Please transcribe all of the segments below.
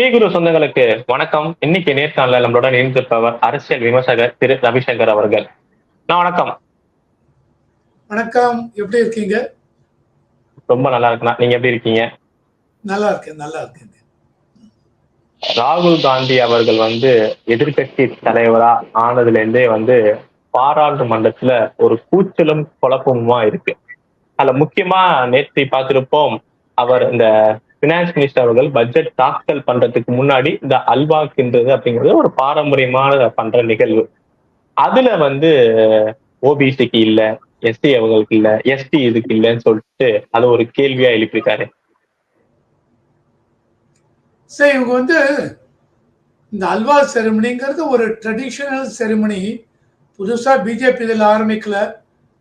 ஸ்ரீகுரு சொந்தங்களுக்கு வணக்கம். இன்னைக்கு நேர்காணல நம்மளோட இணைந்திருப்பவர் அரசியல் விமர்சகர் திரு ரவிசங்கர் அவர்கள். நான் வணக்கம். வணக்கம். எப்படி இருக்கீங்க? ரொம்ப நல்லா இருக்குண்ணா நீங்க எப்படி இருக்கீங்க? நல்லா இருக்கேன் நல்லா இருக்கேங்க ராகுல் காந்தி அவர்கள் வந்து எதிர்க்கட்சி தலைவரா ஆனதுல இருந்தே வந்து பாராளுமன்றத்துல ஒரு கூச்சலும் குழப்பமுமா இருக்கு. அதுல முக்கியமா நேற்று பார்த்திருப்போம். அவர் இந்த பினான்ஸ் மினிஸ்டர் அவர்கள் பட்ஜெட் தாக்கல் பண்றதுக்கு முன்னாடி இந்த அல்வாக்குன்றது அப்படிங்கிறது ஒரு பாரம்பரியமான பண்ற நிகழ்வு. அதுல வந்து ஓபிசிக்கு இல்ல எஸ்டி அவங்களுக்கு இல்ல எஸ்டி இதுக்கு இல்லைன்னு சொல்லிட்டு அது ஒரு கேள்வியா எழுப்பியிருக்காரு. சரி இவங்க வந்து இந்த அல்வா செரிமனிங்கிறது ஒரு ட்ரெடிஷனல் செரிமனி புதுசா பிஜேபி இதில் ஆரம்பிக்கல.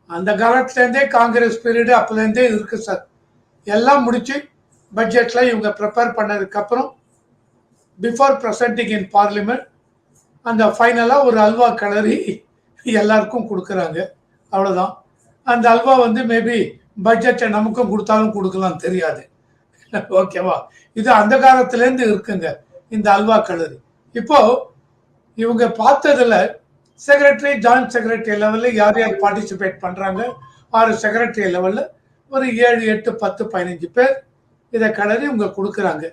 அந்த காலத்துலேருந்தே காங்கிரஸ் பீரியடு அப்போலேருந்தே இருக்கு சார் எல்லாம் முடிச்சு பட்ஜெட்டில் இவங்க ப்ரிப்பேர் பண்ணதுக்கப்புறம் பிஃபோர் ப்ரெசன்டிங் இன் பார்லிமெண்ட் அந்த ஃபைனலாக ஒரு அல்வா கலரி எல்லாருக்கும் கொடுக்குறாங்க. அவ்வளோதான் அந்த அல்வா வந்து மேபி பட்ஜெட்டை நமக்கும் கொடுத்தாலும் கொடுக்கலாம் தெரியாது. ஓகேவா இது அந்த காலத்துலேருந்து இருக்குங்க இந்த அல்வா கலரு இப்போ இவங்க பார்த்ததுல செக்ரட்டரி ஜாயிண்ட் செக்ரட்டரி லெவலில் யார் யார் பார்ட்டிசிபேட் பண்ணுறாங்க ஆறு செக்ரட்டரி லெவலில் ஒரு ஏழு எட்டு பத்து பதினஞ்சு பேர். இதை கலரி இவங்க கொடுக்குறாங்க.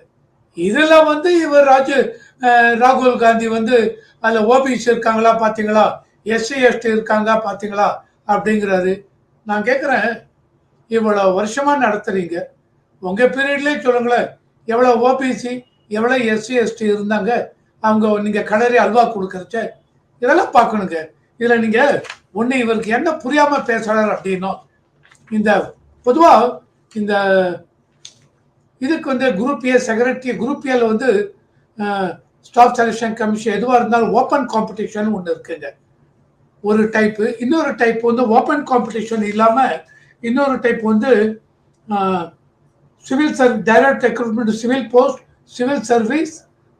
இதில் வந்து இவர் ராஜு ராகுல் காந்தி வந்து அதில் ஓபிசி இருக்காங்களா பார்த்தீங்களா எஸ்சி எஸ்டி இருக்காங்க பார்த்தீங்களா அப்படிங்கிறாரு. நான் கேட்குறேன் இவ்வளோ வருஷமாக நடத்துறீங்க. உங்கள் பீரியட்லேயே சொல்லுங்களேன் எவ்வளோ ஓபிசி எவ்வளோ எஸ்சி எஸ்டி இருந்தாங்க? அவங்க நீங்கள் கலரி அல்வா கொடுக்கறச்ச இதெல்லாம் பார்க்கணுங்க. இதில் நீங்கள் ஒன்று இவருக்கு என்ன புரியாமல் பேசுகிறார் அப்படின்னா இந்த பொதுவாக இந்த இதுக்கு வந்து குரூப் ஏ செக்ரட்டரி குரூப் ஏல வந்து ஸ்டாஃப் செலெக்ஷன் கமிஷன் எதுவாக இருந்தாலும் ஓப்பன் காம்படிஷன் ஒன்று இருக்குங்க. ஒரு டைப்பு இன்னொரு டைப் வந்து ஓப்பன் காம்படிஷன் இல்லாமல் இன்னொரு டைப் வந்து civil ser direct recruitment civil post civil service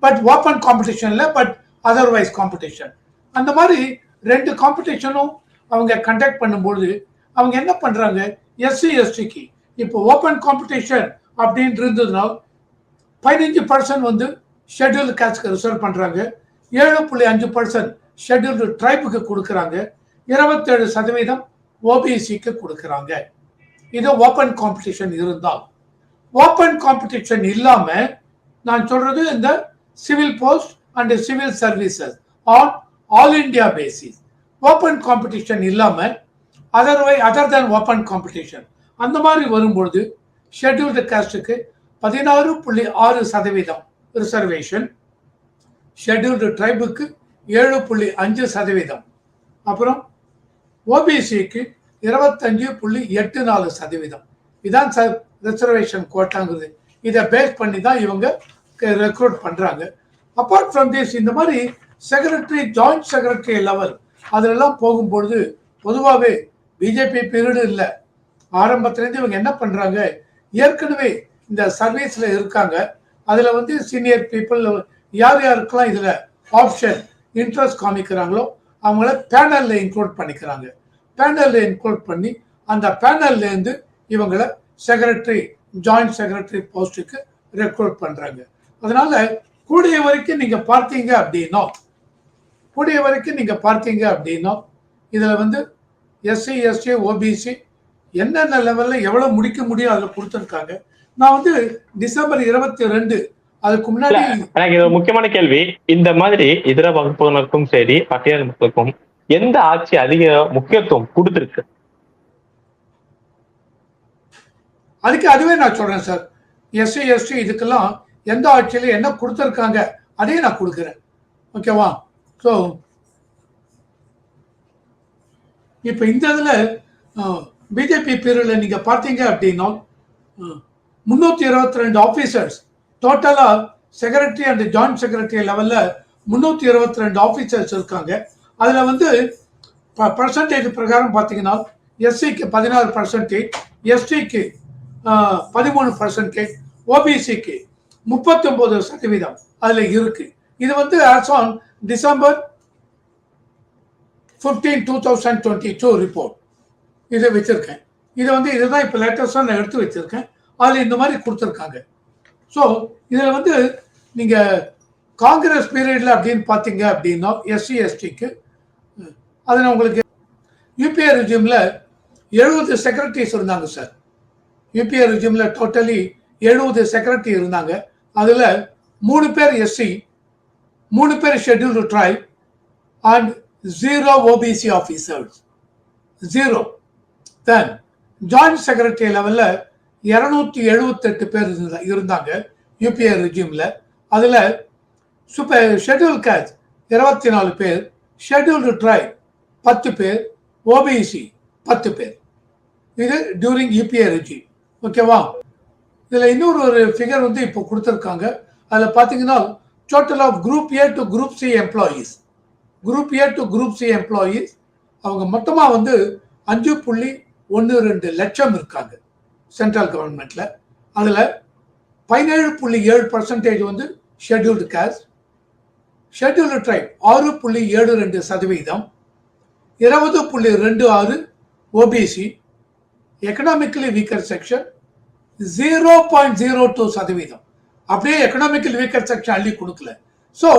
but open காம்படிஷனில் பட் அதர்வைஸ் காம்படிஷன் அந்த மாதிரி ரெண்டு காம்படிஷனும் அவங்க கண்டக்ட் பண்ணும்போது அவங்க என்ன பண்ணுறாங்க எஸ்சி எஸ்டிக்கு இப்போ ஓப்பன் காம்படிஷன் அப்படின்னு இருந்ததுனால் பதினஞ்சு பர்சன்ட் வந்து ஷெட்யூல்டு கேஸ்ட்க்கு ரிசர்வ் பண்ணுறாங்க ஏழு புள்ளி அஞ்சு பர்சன்ட் ஷெட்யூல்டு ட்ரைபுக்கு கொடுக்குறாங்க. இருபத்தேழு சதவீதம் ஓபிசிக்கு கொடுக்குறாங்க. இது ஓப்பன் காம்படிஷன் இருந்தால். ஓப்பன் காம்படிஷன் இல்லாமல் நான் சொல்கிறது இந்த civil post and civil services on all India basis open competition இல்லாமல் otherwise other then open competition அந்த மாதிரி வரும்பொழுது ஷெட்யூல்டு காஸ்டுக்கு பதினாறு புள்ளி ஆறு சதவீதம் ரிசர்வேஷன் ஷெட்யூல்டு ட்ரைபுக்கு ஏழு புள்ளி அஞ்சு சதவீதம். அப்புறம் ஓபிசிக்கு இருபத்தஞ்சு புள்ளி எட்டு நாலு சதவீதம். இதான் ச ரிசர்வேஷன் கோட்டாங்கிறது இதை பேஸ் பண்ணி தான் இவங்க ரெக்ரூட் பண்ணுறாங்க அப்பார்ட் ஃப்ரம் திஸ் இந்த மாதிரி செக்ரட்டரி ஜாயிண்ட் செக்ரட்டரி லெவல் அதிலெல்லாம் போகும்பொழுது பொதுவாகவே பிஜேபி பீரியடு இல்லை. ஆரம்பத்துலேருந்து இவங்க என்ன பண்ணுறாங்க ஏற்கனவே இந்த சர்வீஸில் இருக்காங்க. அதில் வந்து சீனியர் பீப்புள் யார் யாருக்கெல்லாம் இதில் ஆப்ஷன் இன்ட்ரெஸ்ட் காமிக்கிறாங்களோ அவங்கள பேனலில் இன்க்ளூட் பண்ணிக்கிறாங்க. பேனலில் இன்க்ளூட் பண்ணி அந்த பேனல்லேருந்து இவங்கள செக்ரட்டரி ஜாயிண்ட் செக்ரட்டரி போஸ்ட்டுக்கு ரெக்ரூட் பண்ணுறாங்க அதனால கூடிய வரைக்கும் நீங்கள் பார்த்தீங்க அப்படின்னா கூடிய வரைக்கும் நீங்கள் பார்த்தீங்க அப்படின்னா இதில் வந்து எஸ்சி எஸ்டி ஓபிசி என்னென்ன லெவலில் எவ்வளோ முடிக்க முடியும் அதில் கொடுத்துருக்காங்க. நான் வந்து டிசம்பர் இருபத்தி ரெண்டு அதுக்கு முன்னாடி எனக்கு இது முக்கியமான கேள்வி. இந்த மாதிரி இதர வகுப்பினருக்கும் சரி பட்டியல் மக்களுக்கும் எந்த ஆட்சி அதிக முக்கியத்துவம் கொடுத்திருக்கு? அதுக்கு அதுவே நான் சொல்றேன் சார் எஸ்சி எஸ்டி இதுக்கெல்லாம் எந்த ஆட்சியில என்ன கொடுத்துருக்காங்க அதையும் நான் கொடுக்குறேன். ஓகேவா ஸோ இப்போ இந்த இதில் பிஜேபி பீரியடில் நீங்கள் பார்த்தீங்க அப்படின்னா முந்நூற்றி இருபத்தி ரெண்டு ஆஃபீஸர்ஸ் டோட்டலாக செக்ரட்டரி அண்ட் ஜாயிண்ட் செக்ரட்டரி லெவலில் முந்நூற்றி இருபத்தி ரெண்டு ஆஃபீஸர்ஸ் இருக்காங்க. அதில் வந்து ப பர்சன்டேஜ் பிரகாரம் பார்த்தீங்கன்னா எஸ்சிக்கு பதினாறு பர்சன்டேஜ் எஸ்டிக்கு பதிமூணு பர்சன்டேஜ் ஓபிசிக்கு முப்பத்தொம்போது சதவீதம் அதில் இருக்கு. இது வந்து as on December fifteen two thousand twenty two report இதை வச்சுருக்கேன். இதை வந்து இதுதான் இப்போ லேட்டஸ்ட்டாக நான் எடுத்து வச்சுருக்கேன். அதில் இந்த மாதிரி கொடுத்துருக்காங்க. ஸோ இதில் வந்து நீங்கள் காங்கிரஸ் பீரியடில் அப்படின்னு பார்த்தீங்க அப்படின்னா எஸ்சி எஸ்டிக்கு அதில் உங்களுக்கு யூபிஐ ரிஜியூமில் எழுபது செக்ரட்டரிஸ் இருந்தாங்க சார் யூபிஏ ரிஜியூமில் டோட்டலி எழுபது செக்ரட்டரி இருந்தாங்க. அதில் மூணு பேர் எஸ்சி மூணு பேர் scheduled tribe and zero OBC officers zero then joint secretary லெவலில் இரநூத்தி எழுபத்தெட்டு பேர் இருந்தாங்க யூபிஏ ரிஜியூமில் அதில் சூப்பர் ஷெட்யூல் கேட்ச் இருபத்தி நாலு பேர் ஷெட்யூல்டு ட்ரைப் பத்து பேர். ஓபிசி பத்து பேர். இது டியூரிங் யூபிஏ ரெஜி ஓகேவா இதில் இன்னொரு ஒரு ஃபிகர் வந்து இப்போ கொடுத்துருக்காங்க. அதில் பார்த்தீங்கன்னா total of group A to group C employees group A to group C employees அவங்க மொத்தமாக வந்து அஞ்சு புள்ளி ஒன்று ரெண்டு லட்சம் இருக்காங்க சென்ட்ரல் கவர்மெண்ட்ல அதில் பதினேழு புள்ளி ஏழு பர்சன்டேஜ் வந்து ஷெட்யூல்டு கேஸ்ட் ஷெட்யூல்டு ட்ரைப் ஆறு புள்ளி ஏழு ரெண்டு சதவீதம் இருபது புள்ளி ரெண்டு ஆறு OBC economically weaker section zero point zero two சதவீதம். அப்படியே எக்கனாமிக்கல் வீக்கர் செக்ஷன் அள்ளி கொடுக்கல. ஸோ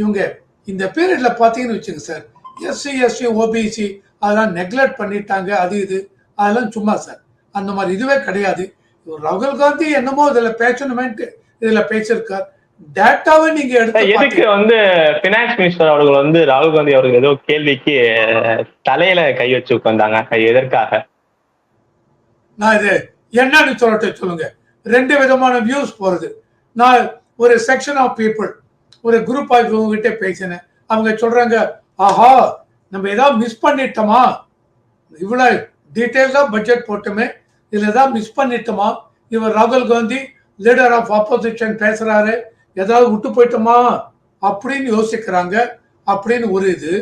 இவங்க இந்த பீரியடில் பார்த்தீங்கன்னு வச்சுங்க சார் எஸ்சி எஸ்சி ஓபிசி அதெல்லாம் நெக்லெக்ட் பண்ணிட்டாங்க அது இது. அதெல்லாம் சும்மா சார். அந்த மாதிரி இதுவே கிடையாது. ராகுல் காந்தி என்னமோ இதுல பேசணுமேன்ட்டு இதுல பேசியிருக்கார். டேட்டாவை நீங்க எடுத்து எதுக்கு வந்து பினான்ஸ் மினிஸ்டர் அவர்கள் வந்து ராகுல் காந்தி அவர்கள் ஏதோ கேள்விக்கு தலையில கை வச்சு உட்கார்ந்தாங்க. எதற்காக? நான் இது என்னன்னு சொல்லட்டு சொல்லுங்க. ரெண்டு விதமான வியூஸ் போறது. நான் ஒரு செக்ஷன் ஆஃப் பீப்புள் ஒரு குரூப் ஆஃப் கிட்ட பேசினேன். அவங்க சொல்றாங்க ஆஹா நம்ம ஏதாவது மிஸ் பண்ணிட்டோமா? இவ்வளவு டீட்டெயில்டாக பட்ஜெட் போட்டுமே இதில் ஏதாவது மிஸ் பண்ணிட்டோமா? இவர் ராகுல் காந்தி லீடர் ஆஃப் ஆப்போசிஷன் பேசுகிறாரு ஏதாவது விட்டு போயிட்டோமா? அப்படின்னு யோசிக்கிறாங்க. அப்படின்னு ஒரு இது.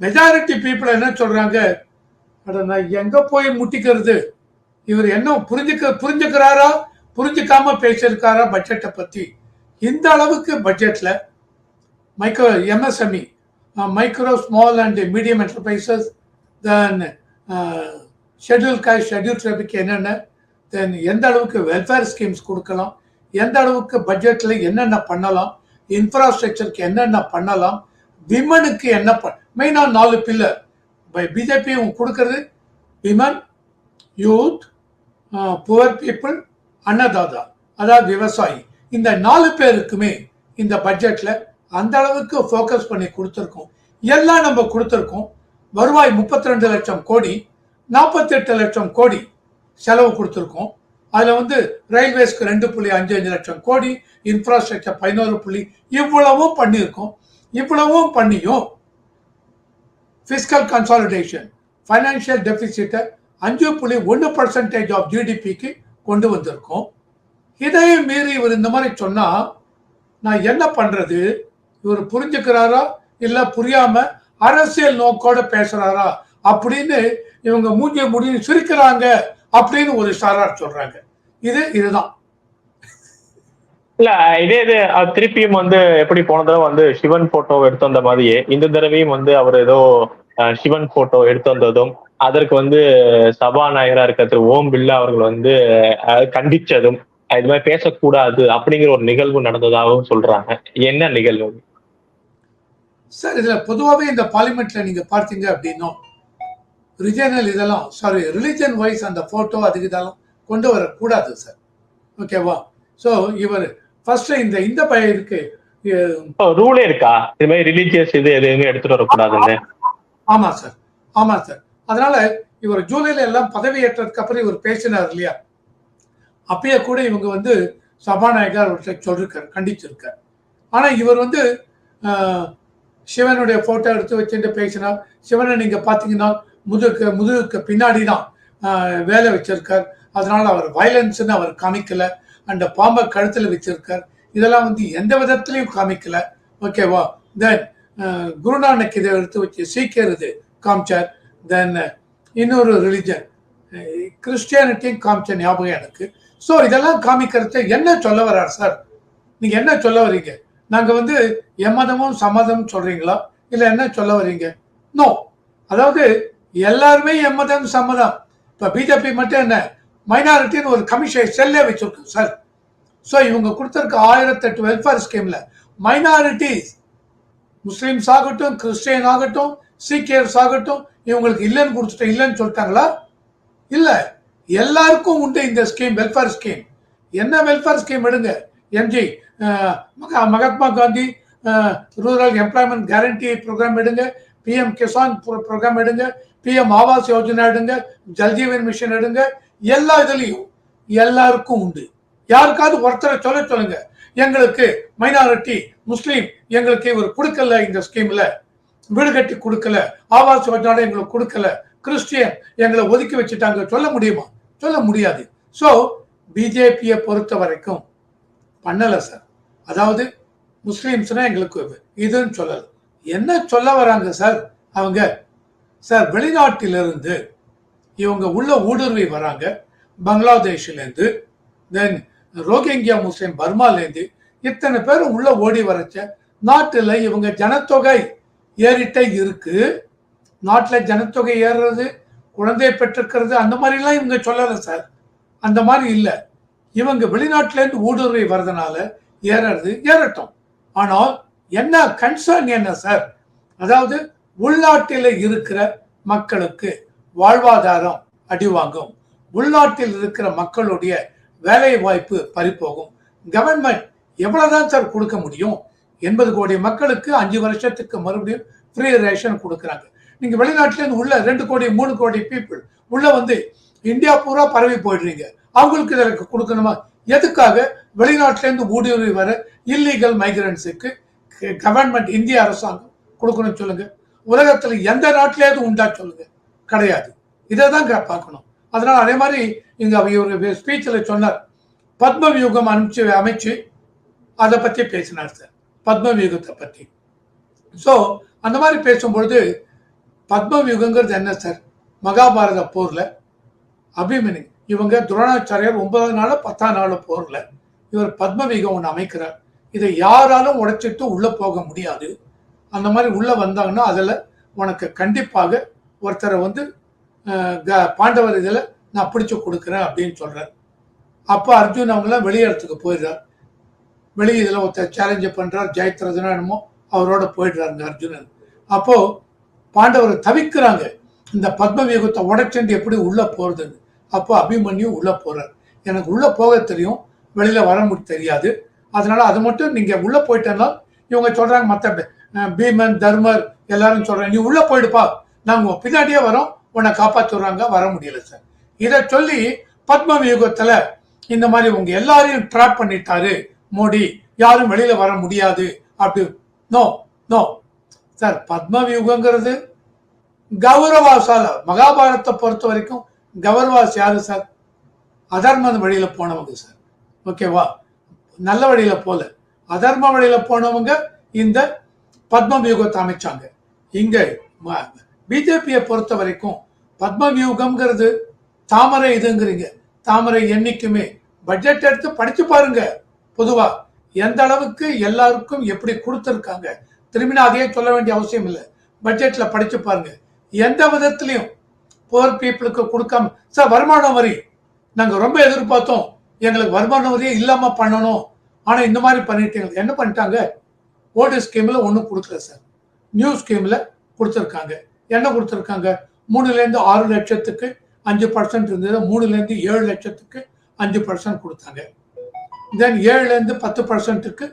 மெஜாரிட்டி பீப்புள் என்ன சொல்கிறாங்க அட நான் எங்கே போய் முட்டிக்கிறது? இவர் என்ன புரிஞ்சுக்க புரிஞ்சுக்கிறாரா? புரிஞ்சுக்காம பேசியிருக்காரா பட்ஜெட்டை பற்றி இந்த அளவுக்கு பட்ஜெட்டில் micro MSME micro small and medium enterprises then schedule caste schedule ட்ரைபுக்கு என்னென்ன? தென் எந்த அளவுக்கு வெல்ஃபேர் ஸ்கீம்ஸ் கொடுக்கலாம்? எந்த அளவுக்கு பட்ஜெட்டில் என்னென்ன பண்ணலாம்? இன்ஃப்ராஸ்ட்ரக்சருக்கு என்னென்ன பண்ணலாம்? விமனுக்கு என்ன பண் மெயினாக நாலு பில்லர் பை பிஜேபி கொடுக்கறது விமன் யூத் புவர் பீப்புள் அன்னதாதா. அதாவது விவசாயி. இந்த நாலு பேருக்குமே இந்த பட்ஜெட்டில் அந்த அளவுக்கு ஃபோக்கஸ் பண்ணி கொடுத்துருக்கோம். எல்லாம் நம்ம கொடுத்துருக்கோம். வருவாய் 32 லட்சம் கோடி 48 லட்சம் கோடி செலவு கொடுத்துருக்கோம். அதில் வந்து ரயில்வேஸ்க்கு ரெண்டு புள்ளி அஞ்சு அஞ்சு லட்சம் கோடி இன்ஃப்ராஸ்ட்ரக்சர் பதினோரு புள்ளி இவ்வளவும் பண்ணியிருக்கோம். இவ்வளவும் பண்ணியும் ஃபிஸ்கல் கன்சாலிடேஷன் ஃபைனான்சியல் டெபிசிட்டை அஞ்சு புள்ளி ஒன்று பர்சன்டேஜ் ஆஃப் ஜிடிபிக்கு கொண்டு வந்திருக்கோம். இதையும் மீறி இவர் இந்த மாதிரி சொன்னால் நான் என்ன பண்ணுறது இவர் புரிஞ்சுக்கிறாரா? இல்லை புரியாமல் அரசியல் நோக்கோட பேசுறாரா? அப்படின்னு இவங்க மூஞ்சிய முடிவு சிரிக்கிறாங்க அப்படின்னு ஒரு சாரார் சொல்றாங்க. இது இதுதான். இல்ல இதே இது திருப்பியும் வந்து எப்படி போன தடவை வந்து சிவன் போட்டோ எடுத்து வந்த மாதிரியே இந்த தடவையும் வந்து அவர் ஏதோ அஹ், சிவன் போட்டோ எடுத்து வந்ததும் அதற்கு வந்து சபாநாயகரா இருக்கிறது ஓம் பில்லா அவர்கள் வந்து கண்டிச்சதும் இது மாதிரி பேசக்கூடாது அப்படிங்கிற ஒரு நிகழ்வு நடந்ததாகவும் சொல்றாங்க. என்ன நிகழ்வு? சார் இதுல பொதுவாகவே இந்த பார்லிமெண்ட்ல நீங்க பார்த்தீங்க அப்படின்னா ரிஜனல் இதெல்லாம் சாரி ரிலிஜன் வைஸ் அந்த போட்டோ அதுக்கு இதெல்லாம் கொண்டு வரக்கூடாது சார். ஓகேவா ஸோ இவர் ஃபர்ஸ்ட் இந்த இந்த பையனுக்கு அஹ், ரூலே இருக்கா? இது மாதிரி ரிலீஜியஸ் இது எதுவுமே எடுத்துட்டு வரக்கூடாதுன்னு. ஆமா சார் ஆமா சார். அதனால இவர் ஜூலைல எல்லாம் பதவி ஏற்றதுக்கு அப்புறம் இவர் பேசினார் இல்லையா? அப்பயே கூட இவங்க வந்து சபாநாயகர் அவர்கிட்ட சொல்லிருக்காரு கண்டிச்சிருக்கார். ஆனா இவர் வந்து சிவனுடைய போட்டோ எடுத்து வச்சுட்டு பேசினார் சிவனை நீங்க பாத்தீங்கன்னா முதுகுக்கு முதுகுக்கு பின்னாடி தான் வேலை வச்சிருக்கார். அதனால அவர் வயலன்ஸ்ன்னு அவர் காமிக்கல. அந்த பாம்பை கழுத்துல வச்சிருக்கார். இதெல்லாம் வந்து எந்த விதத்திலையும் காமிக்கல. ஓகேவா தென் குருநானக் இதை எடுத்து வச்சு சீக்கியர் இது காமிச்சார். தென் இன்னொரு ரிலிஜன் கிறிஸ்டியானிட்டியும் காமிச்ச ஞாபகம் எனக்கு. ஸோ இதெல்லாம் காமிக்கிறது என்ன சொல்ல வர்றார் சார் நீங்க என்ன சொல்ல வரீங்க நாங்க வந்து எம்மதமும் சம்மதம் சொல்றீங்களா? இல்ல என்ன சொல்ல வரீங்க? நோ அதாவது எல்லாருமே எம்மதம் சம்மதம். இப்ப பிஜேபி மட்டும் என்ன? மைனாரிட்டின்னு ஒரு கமிஷன் செல்லே வச்சிருக்கோம் சார் ஸோ இவங்க கொடுத்திருக்க ஆயிரத்தெட்டு வெல்ஃபேர் ஸ்கீம்ல மைனாரிட்டிஸ் முஸ்லீம்ஸ் ஆகட்டும் கிறிஸ்டியன் ஆகட்டும் சீக்கியர்ஸ் ஆகட்டும் இவங்களுக்கு இல்லைன்னு கொடுத்துட்டேன் இல்லைன்னு சொல்லிட்டாங்களா? இல்ல. எல்லாருக்கும் உண்டு இந்த ஸ்கீம் வெல்ஃபேர் ஸ்கீம் என்ன வெல்ஃபேர் ஸ்கீம் எடுங்க? MG uh, Mahatma Gandhi rural employment guarantee programme எடுங்க. பிஎம் கிசான் ப்ரோக்ராம் எடுங்க. பிஎம் ஆவாஸ் யோஜனா எடுங்க. ஜல்ஜீவன் மிஷன் எடுங்க. எல்லா இதுலேயும் எல்லாருக்கும் உண்டு. யாருக்காவது ஒருத்தரை சொல்ல சொல்லுங்க. எங்களுக்கு மைனாரிட்டி முஸ்லீம் எங்களுக்கு இவர் கொடுக்கல இந்த ஸ்கீம்ல வீடு கட்டி கொடுக்கல. ஆவாஸ் யோஜனா எங்களுக்கு கொடுக்கல. கிறிஸ்டியன் எங்களை ஒதுக்கி வச்சுட்டாங்க. சொல்ல முடியுமா? சொல்ல முடியாது. ஸோ பிஜேபியை பொறுத்த வரைக்கும் பண்ணலை சார். அதாவது முஸ்லீம்ஸ்னா எங்களுக்கு இதுன்னு சொல்லலை. என்ன சொல்ல வராங்க சார் அவங்க? சார் வெளிநாட்டிலிருந்து இவங்க உள்ள ஊடுருவி வராங்க. பங்களாதேஷ்லேருந்து தென் ரோஹிங்கியா முஸ்லீம் பர்மாலேருந்து இத்தனை பேர் உள்ள ஓடி வரச்ச நாட்டில் இவங்க ஜனத்தொகை ஏறிட்டே இருக்கு. நாட்டில் ஜனத்தொகை ஏறுறது குழந்தை பெற்றிருக்கிறது அந்த மாதிரிலாம் இவங்க சொல்லலை சார். அந்த மாதிரி இல்லை. இவங்க வெளிநாட்டிலேருந்து ஊடுருவி வர்றதுனால ஏறது ஏறட்டும். ஆனால் என்ன கன்சர்ன் என்ன சார் அதாவது உள்நாட்டில் இருக்கிற மக்களுக்கு வாழ்வாதாரம் அடிவாங்கும் உள்நாட்டில் இருக்கிற மக்களுடைய வேலை வாய்ப்பு பறிப்போகும் கவர்மெண்ட் எவ்வளவுதான் சார் கொடுக்க முடியும்? எண்பது கோடி மக்களுக்கு அஞ்சு வருஷத்துக்கு மறுபடியும் ஃப்ரீ ரேஷன் கொடுக்குறாங்க. நீங்க வெளிநாட்டிலேருந்து உள்ள ரெண்டு கோடி மூணு கோடி பீப்புள் உள்ள வந்து இந்தியா பூரா பரவி போயிடுறீங்க. அவங்களுக்கு இதற்கு கொடுக்கணுமா? எதுக்காக? வெளிநாட்டிலேருந்து ஊடுருவி வர இல்லீகல் மைக்ரன்ஸுக்கு கவர்மெண்ட் இந்திய அரசாங்கம் கொடுக்கணும் சொல்லுங்க. உலகத்தில் எந்த நாட்டிலேயாவது உண்டா சொல்லுங்க. கிடையாது. இதை தான் பார்க்கணும். அதனால் அதே மாதிரி இங்கே இவர் ஸ்பீச்சில் சொன்னார். பத்ம வியூகம் அனுப்பிச்சு அமைச்சு அதை பற்றி பேசினார் சார். பத்ம வியூகத்தை பற்றி ஸோ அந்த மாதிரி பேசும்பொழுது பத்ம வியூகங்கிறது என்ன சார்? மகாபாரத போரில் அபிமனி இவங்க துரோணாச்சாரியார் ஒன்பதாவது நாள் பத்தாம் நாள் போரில் இவர் பத்மவிகம் ஒன்று அமைக்கிறார். இதை யாராலும் உடைச்சிட்டு உள்ளே போக முடியாது. அந்த மாதிரி உள்ளே வந்தாங்கன்னா அதில் உனக்கு கண்டிப்பாக ஒருத்தரை வந்து க- பாண்டவர் இதில் நான் பிடிச்சு கொடுக்குறேன் அப்படின்னு சொல்கிறார் அப்போ அர்ஜுன் அவங்களாம் வெளியிடத்துக்கு போயிடுறார். வெளியே இதில் ஒருத்தர் சேலஞ்சு பண்ணுறார் ஜெயத்ரதனா என்னமோ அவரோட போயிடுறாருங்க அர்ஜுனன். அப்போது பாண்டவர் தவிக்கிறாங்க. இந்த பத்ம வியூகத்தை உடைச்சண்டு எப்படி உள்ளே போகிறதுன்னு அப்போ அபிமன்யு உள்ளே போகிறார் எனக்கு உள்ளே போக தெரியும் வெளியில் வர முடியும் தெரியாது. அதனால அது மட்டும் நீங்கள் உள்ளே போயிட்டேன்னா இவங்க சொல்கிறாங்க மற்ற பீமன் தர்மர் எல்லாரும் சொல்கிறாங்க நீ உள்ளே போயிடுப்பா. நாங்கள் பின்னாடியே வரோம். உன்னை காப்பாற்றுறாங்க வர முடியல சார். இதை சொல்லி பத்ம இந்த மாதிரி உங்க எல்லாரையும் ட்ராப் பண்ணிட்டாரு மோடி. யாரும் வெளியில வர முடியாது. அப்படி நோ நோ சார் பத்ம வியூகங்கிறது கௌரவாசால மகாபாரத்தை பொறுத்த வரைக்கும் கவர்வால்ஸ் யாரு சார் அதர்ம வழியில் போனவங்க சார். ஓகேவா? நல்ல வழியில் போல. அதர்ம வழியில் போனவங்க இந்த பத்ம வியூகத்தை அமைச்சாங்க. இங்க பிஜேபியை பொறுத்த வரைக்கும் பத்மவியூகம்ங்கிறது தாமரை இதுங்கிறீங்க. தாமரை என்னைக்குமே பட்ஜெட் எடுத்து படிச்சு பாருங்க. பொதுவா எந்த அளவுக்கு எல்லாருக்கும் எப்படி கொடுத்துருக்காங்க. திரும்பினா அதையே சொல்ல வேண்டிய அவசியம் இல்லை. பட்ஜெட்ல படிச்சு பாருங்க. எந்த விதத்திலையும் புவர் பீப்புளுக்கு கொடுக்காம சார் வருமான வரி. நாங்கள் ரொம்ப எதிர்பார்த்தோம். எங்களுக்கு வருமான வரியே இல்லாமல் பண்ணணும். ஆனால் இந்த மாதிரி பண்ணிட்டீங்க. என்ன பண்ணிட்டாங்க? ஓல்டு ஸ்கீமில் ஒன்றும் கொடுக்கல சார் நியூ ஸ்கீமில் கொடுத்துருக்காங்க. என்ன கொடுத்துருக்காங்க? மூணுலேருந்து ஆறு லட்சத்துக்கு அஞ்சு பர்சன்ட் இருந்தது. மூணுலேருந்து ஏழு லட்சத்துக்கு அஞ்சு பர்சன்ட் கொடுத்தாங்க. தென் ஏழுலேருந்து பத்து பர்சன்ட்டுக்கு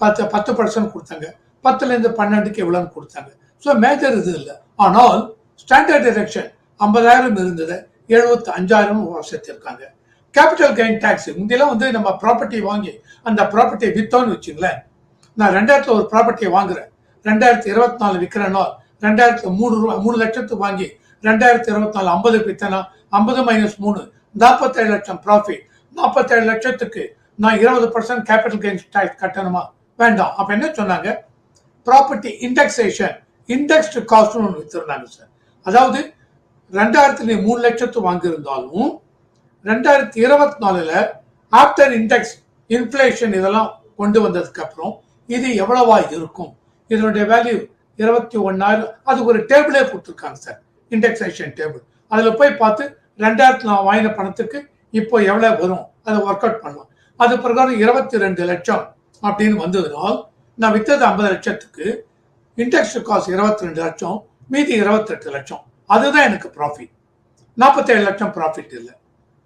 பத்து பத்து பர்சன்ட் கொடுத்தாங்க. பத்துலேருந்து பன்னெண்டுக்கு எவ்வளோன்னு கொடுத்தாங்க. ஸோ மேஜர் இது இல்லை. ஆனால் ஸ்டாண்டர்ட் எலெக்ஷன் ஐம்பதாயிரம் இருந்தது எழுபத்தி அஞ்சாயிரம் வருஷத்திருக்காங்க கேபிட்டல் கெயின் டேக்ஸ் முந்தையெல்லாம் வந்து நம்ம ப்ராப்பர்ட்டி வாங்கி அந்த ப்ராப்பர்ட்டியை வித்தோன்னு வச்சுங்களேன். நான் ரெண்டாயிரத்துல ஒரு ப்ராப்பர்ட்டியை வாங்குறேன். ரெண்டாயிரத்தி இருபத்தி நாலு விற்கிறேனோ ரெண்டாயிரத்துல மூணு ரூபா மூணு லட்சத்துக்கு வாங்கி ரெண்டாயிரத்தி இருபத்தி நாலு ஐம்பது வித்தனா ஐம்பது மைனஸ் மூணு நாற்பத்தேழு லட்சம் ப்ராஃபிட் நாற்பத்தேழு லட்சத்துக்கு நான் இருபது பர்சன்ட் கேபிட்டல் கெயின்ஸ் டேக்ஸ் கட்டணுமா? வேண்டாம். அப்ப என்ன சொன்னாங்க? ப்ராப்பர்ட்டி இண்டெக்ஸேஷன் இண்டெக்ஸ்டு காஸ்ட்னு ஒன்று வித்துருந்தாங்க சார் அதாவது ரெண்டாயிரத்தி மூணு லட்சத்து வாங்கியிருந்தாலும் ரெண்டாயிரத்தி இருபத்தி நாலுல ஆஃப்டர் இண்டெக்ஸ் இன்ஃப்ளேஷன் இதெல்லாம் கொண்டு வந்ததுக்கு அப்புறம் இது எவ்வளவா இருக்கும்? இதனுடைய வேல்யூ இருபத்தி ஒன்னாயிரம் அதுக்கு ஒரு டேபிளே கொடுத்துருக்காங்க சார் இண்டெக்ஸேஷன் டேபிள் அதில் போய் பார்த்து ரெண்டாயிரத்தி நான் வாங்கின பணத்துக்கு இப்போ எவ்வளோ வரும்? அதை ஒர்க் அவுட் பண்ணலாம். அது பிரகாரம் இருபத்தி ரெண்டு லட்சம் அப்படின்னு வந்ததுனால் நான் வித்தது ஐம்பது லட்சத்துக்கு இன்டெக்ஸ் காஸ்ட் இருபத்தி ரெண்டு லட்சம் மீதி இருபத்தெட்டு லட்சம். அதுதான் எனக்கு ப்ராஃபிட் நாற்பத்தேழு லட்சம் ப்ராஃபிட் இல்லை.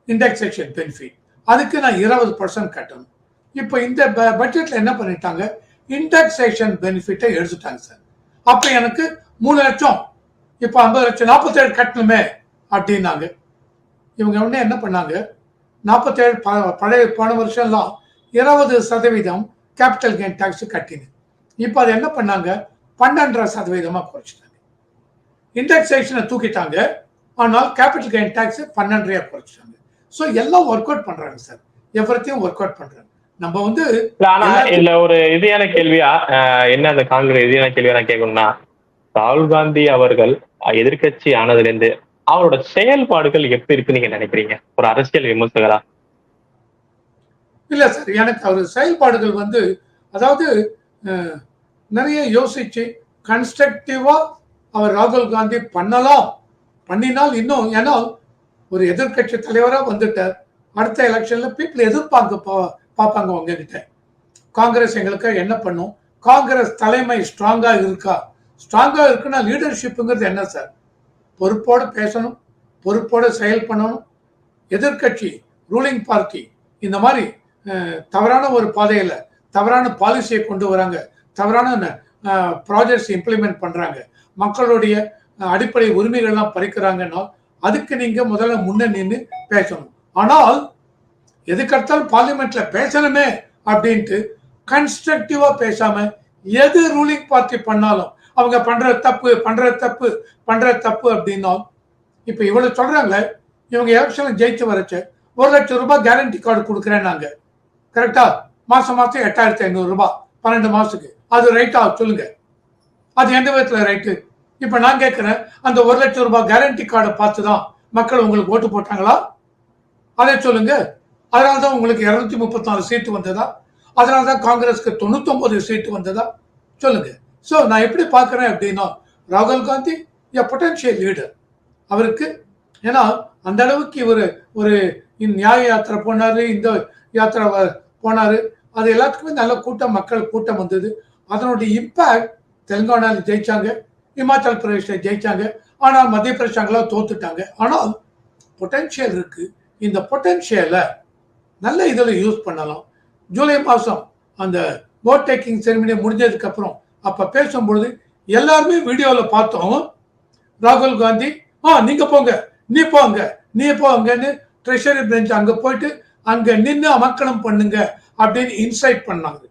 இண்டெக்ஸேஷன் பெனிஃபிட் அதுக்கு நான் இருபது பர்சன்ட் கட்டணும். இப்போ இந்த பட்ஜெட்டில் என்ன பண்ணிட்டாங்க? இண்டெக்ஸேஷன் பெனிஃபிட்டை எடுத்துட்டாங்க சார் அப்போ எனக்கு மூணு லட்சம் இப்போ ஐம்பது லட்சம் நாற்பத்தேழு கட்டணுமே அப்படின்னாங்க. இவங்க உடனே என்ன பண்ணாங்க? நாற்பத்தேழு ப- பழைய போன வருஷம்லாம் இருபது சதவீதம் கேபிட்டல் கெயின் டேக்ஸ் கட்டினு. இப்போ அதை என்ன பண்ணாங்க? பன்னெண்டரை சதவீதமாக குறைச்சிட்டாங்க. இண்டெக்ஸேஷனை தூக்கிட்டாங்க. ஆனால் கேபிட்டல் கெயின் டாக்ஸ் பன்னெண்டரையா குறைச்சிட்டாங்க. ஸோ எல்லாம் ஒர்க் அவுட் பண்றாங்க சார் எவ்வளத்தையும் ஒர்க் அவுட் பண்றாங்க. நம்ம வந்து இல்ல ஆனா இதுல ஒரு இதையான கேள்வியா? என்ன அந்த காங்கிரஸ் இதையான கேள்வியா நான் கேட்கணும்னா ராகுல் காந்தி அவர்கள் எதிர்க்கட்சி ஆனதுல இருந்து அவரோட செயல்பாடுகள் எப்படி இருக்கு நீங்க நினைக்கிறீங்க? ஒரு அரசியல் விமர்சகரா? இல்ல சார் எனக்கு அவர் செயல்பாடுகள் வந்து அதாவது நிறைய யோசிச்சு கன்ஸ்ட்ரக்டிவா அவர் ராகுல் காந்தி பண்ணலாம். பண்ணினால் இன்னும் ஏன்னா ஒரு எதிர்க்கட்சி தலைவராக வந்துட்டார். அடுத்த எலெக்ஷன்ல பீப்புள் எதிர்பார்க்க பா- பார்ப்பாங்க உங்ககிட்ட காங்கிரஸ் எங்களுக்கு என்ன பண்ணும்? காங்கிரஸ் தலைமை ஸ்ட்ராங்கா இருக்கா? ஸ்ட்ராங்கா இருக்குன்னா லீடர்ஷிப்புங்கிறது என்ன சார் பொறுப்போட பேசணும் பொறுப்போட செயல் பண்ணணும். எதிர்க்கட்சி ரூலிங் பார்ட்டி இந்த மாதிரி தவறான ஒரு பாதையில தவறான பாலிசியை கொண்டு வராங்க. தவறான ப்ராஜெக்ட்ஸ் இம்ப்ளிமெண்ட் பண்ணுறாங்க மக்களுடைய அடிப்படை உரிமைகள்லாம் பறிக்கிறாங்கன்னா அதுக்கு நீங்கள் முதல்ல முன்ன நின்று பேசணும். ஆனால் எதுக்கடுத்தாலும் பார்லிமெண்ட்ல பேசணுமே அப்படின்ட்டு கன்ஸ்ட்ரக்டிவா பேசாம எது ரூலிங் பார்ட்டி பண்ணாலும் அவங்க பண்ற தப்பு பண்ற தப்பு பண்ற தப்பு அப்படின்னா இப்ப இவ்வளவு சொல்றாங்களே இவங்க எலெக்ஷன் ஜெயிச்சு வரச்ச ஒரு லட்சம் ரூபாய் கேரண்டி கார்டு கொடுக்குறேன்னாங்க. கரெக்டா மாசம் மாசம் எட்டாயிரத்தி ஐநூறு ரூபாய் பன்னெண்டு மாசத்துக்கு. அது ரைட்டா சொல்லுங்க. அது எந்த விதத்துல ரைட்டு இப்ப நான் கேட்கிறேன் அந்த ஒரு லட்சம் ரூபாய் கேரண்டி கார்டை பார்த்து தான் மக்கள் உங்களுக்கு ஓட்டு போட்டாங்களா? அதை சொல்லுங்க. அதனால தான் உங்களுக்கு இருநூத்தி முப்பத்தி நாலு சீட்டு வந்ததா? அதனால தான் காங்கிரஸ்க்கு தொண்ணூத்தொன்பது சீட்டு வந்ததா? சொல்லுங்க. ஸோ நான் எப்படி பார்க்குறேன் அப்படின்னா ராகுல் காந்தி எ பொட்டன்ஷியல் லீடர் அவருக்கு ஏன்னா அந்த அளவுக்கு இவர் ஒரு நியாய யாத்திரை போனாரு இந்த யாத்திரை வ- போனாரு. அது எல்லாத்துக்குமே நல்ல கூட்டம் மக்கள் கூட்டம் வந்தது. அதனுடைய இம்பாக்ட் தெலுங்கானாவில் ஜெயிச்சாங்க இமாச்சல் பிரதேஷ்ல ஜெயிச்சாங்க ஆனால் மத்திய பிரதேசங்களாம் தோத்துட்டாங்க. ஆனால் பொட்டென்ஷியல் இருக்கு. இந்த பொட்டென்ஷியலை நல்ல இதில் யூஸ் பண்ணலாம். ஜூலை மாதம் அந்த போட் டேக்கிங் செரிமனி முடிஞ்சதுக்கப்புறம் அப்போ பேசும்பொழுது எல்லாருமே வீடியோவில் பார்த்தோம். ராகுல் காந்தி ஆ நீங்கள் போங்க நீ போங்க நீ போங்கன்னு ட்ரெஷரி பிரெஞ்ச் அங்கே போயிட்டு அங்கே நின்று அமக்கலம் பண்ணுங்க அப்படின்னு இன்சைட் பண்ணாங்க.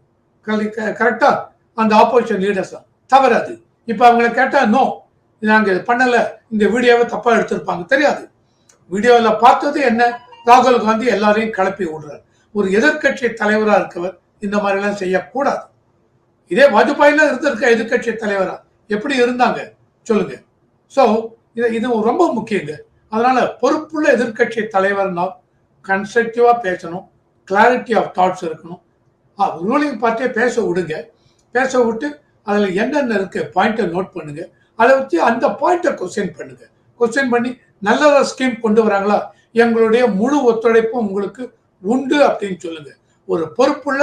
கரெக்டாக அந்த ஆப்போசிஷன் லீடர்ஸ் தவறாது. இப்போ அவங்கள கேட்டால் நோ நாங்கள் பண்ணலை. இந்த வீடியோவை தப்பாக எடுத்திருப்பாங்க. தெரியாது. வீடியோவில் பார்த்தது என்ன? ராகுல் காந்தி எல்லாரையும் கிளப்பி விடுறார். ஒரு எதிர்க்கட்சி தலைவராக இருக்கவர் இந்த மாதிரிலாம் செய்யக்கூடாது. இதே வாஜ்பாயில் இருந்திருக்க எதிர்க்கட்சி தலைவராக எப்படி இருந்தாங்க? சொல்லுங்க. ஸோ இது இது ரொம்ப முக்கியங்க. அதனால பொறுப்புள்ள எதிர்க்கட்சி தலைவர்னா கன்ஸ்ட்ரக்டிவாக பேசணும். கிளாரிட்டி ஆஃப் தாட்ஸ் இருக்கணும். ரூலிங் பார்ட்டியை பேச விடுங்க. பேச விட்டு அதில் என்னென்ன இருக்குது பாயிண்ட்டை நோட் பண்ணுங்கள் அதை வச்சு அந்த பாயிண்ட்டை கொஸ்டின் பண்ணுங்கள் கொஸ்டின் பண்ணி நல்ல ஒரு ஸ்கீம் கொண்டு வராங்களா? எங்களுடைய முழு ஒத்துழைப்பும் உங்களுக்கு உண்டு அப்படின்னு சொல்லுங்கள் ஒரு பொறுப்புள்ள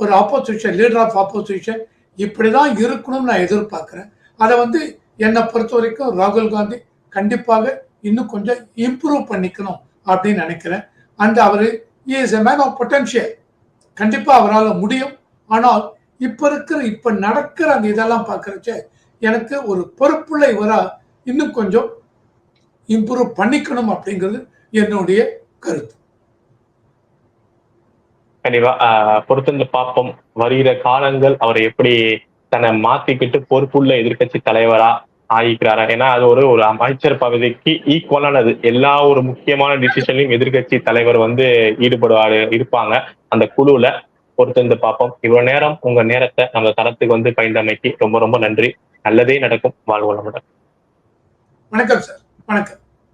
ஒரு ஆப்போசிஷன் லீடர் ஆஃப் ஆப்போசிஷன் இப்படிதான் இருக்கணும்னு நான் எதிர்பார்க்குறேன். அதை வந்து என்னை பொறுத்த வரைக்கும் ராகுல் காந்தி கண்டிப்பாக இன்னும் கொஞ்சம் இம்ப்ரூவ் பண்ணிக்கணும் அப்படின்னு நினைக்கிறேன். And our is a man of potential கண்டிப்பாக அவரால் முடியும். ஆனால் இப்ப இருக்கிற இப்ப நடக்கிற அந்த இதெல்லாம் பார்க்கறச்ச எனக்கு ஒரு பொறுப்புள்ள இவரா இன்னும் கொஞ்சம் இம்ப்ரூவ் பண்ணிக்கணும் அப்படிங்கிறது என்னுடைய கருத்து. கண்டிப்பா ஆஹ் பொறுத்திருந்து பார்ப்போம். வருகிற காலங்கள் அவரை எப்படி தன்னை மாத்திக்கிட்டு பொறுப்புள்ள எதிர்க்கட்சி தலைவரா ஆகிக்கிறாரா? ஏன்னா அது ஒரு ஒரு அமைச்சர் பதவிக்கு ஈக்குவலானது எல்லா ஒரு முக்கியமான டிசிஷன்லையும் எதிர்கட்சி தலைவர் வந்து ஈடுபடுவாரு இருப்பாங்க. அந்த குழுவுல பொறுத்திருந்து பார்ப்போம். இவ்வளவு நேரம் உங்க நேரத்தை நம்ம தரத்துக்கு வந்து பயந்தமைக்கு ரொம்ப ரொம்ப நன்றி. நல்லதே நடக்கும். வாழ்வு வளமுடன். வணக்கம் சார். வணக்கம்.